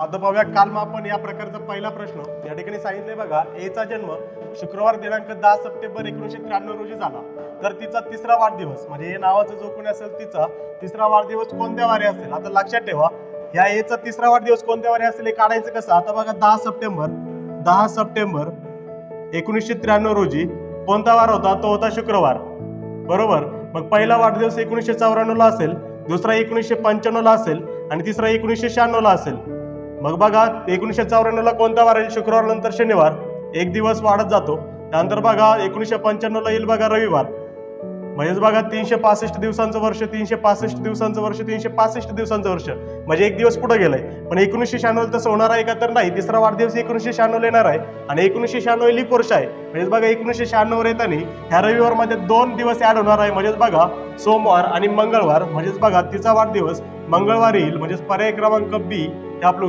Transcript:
आता पाहूया आपण या प्रकारचा पहिला प्रश्न. या ठिकाणी सांगितले बघा एचा जन्म शुक्रवार दिनांक दहा सप्टेंबर एकोणीसशे त्र्याण्णव रोजी झाला. तर तिचा तिसरा वाढदिवस म्हणजे हे नावाचा जो कोणी असेल तिचा तिसरा वाढदिवस कोणत्या वारी असेल? आता लक्षात ठेवा या एचा तिसरा वाढदिवस कोणत्या वारी असेल हे काढायचं कसं? आता बघा दहा सप्टेंबर दहा सप्टेंबर एकोणीसशे त्र्याण्णव रोजी कोणता वार होता? तो होता शुक्रवार. बरोबर? मग पहिला वाढदिवस एकोणीसशे चौऱ्याण्णव ला असेल दुसरा एकोणीसशे पंच्याण्णव ला असेल आणि तिसरा एकोणीसशे शहाण्णव ला असेल. मग बघा एकोणीसशे चौऱ्याण्णवला कोणता वार येईल? शुक्रवार नंतर शनिवार. एक दिवस वाढत जातो. त्यानंतर बघा एकोणीसशे पंच्याण्णव ला येईल बघा रविवार. म्हणजेच बघा तीनशे पासष्ट दिवसांचं वर्ष तीनशे पासष्ट दिवसांचं वर्ष तीनशे पासष्ट दिवसांचं वर्ष. म्हणजे एक दिवस पुढे गेलंय. पण एकोणीसशे शहाण्णव तसं होणार आहे का? तर नाही. तिसरा वाढदिवस एकोणीसशे शहाण्णव येणार आहे. आणि एकोणीसशे शहाण्णव लिप वर्ष आहे. म्हणजेच बघा एकोणीसशे शहाण्णव येताना ह्या रविवारमध्ये दोन दिवस ऍड होणार आहे. म्हणजेच बघा सोमवार आणि मंगळवार. म्हणजेच बघा तिचा वाढदिवस मंगळवार येईल. म्हणजेच पर्याय क्रमांक बी हे आपलं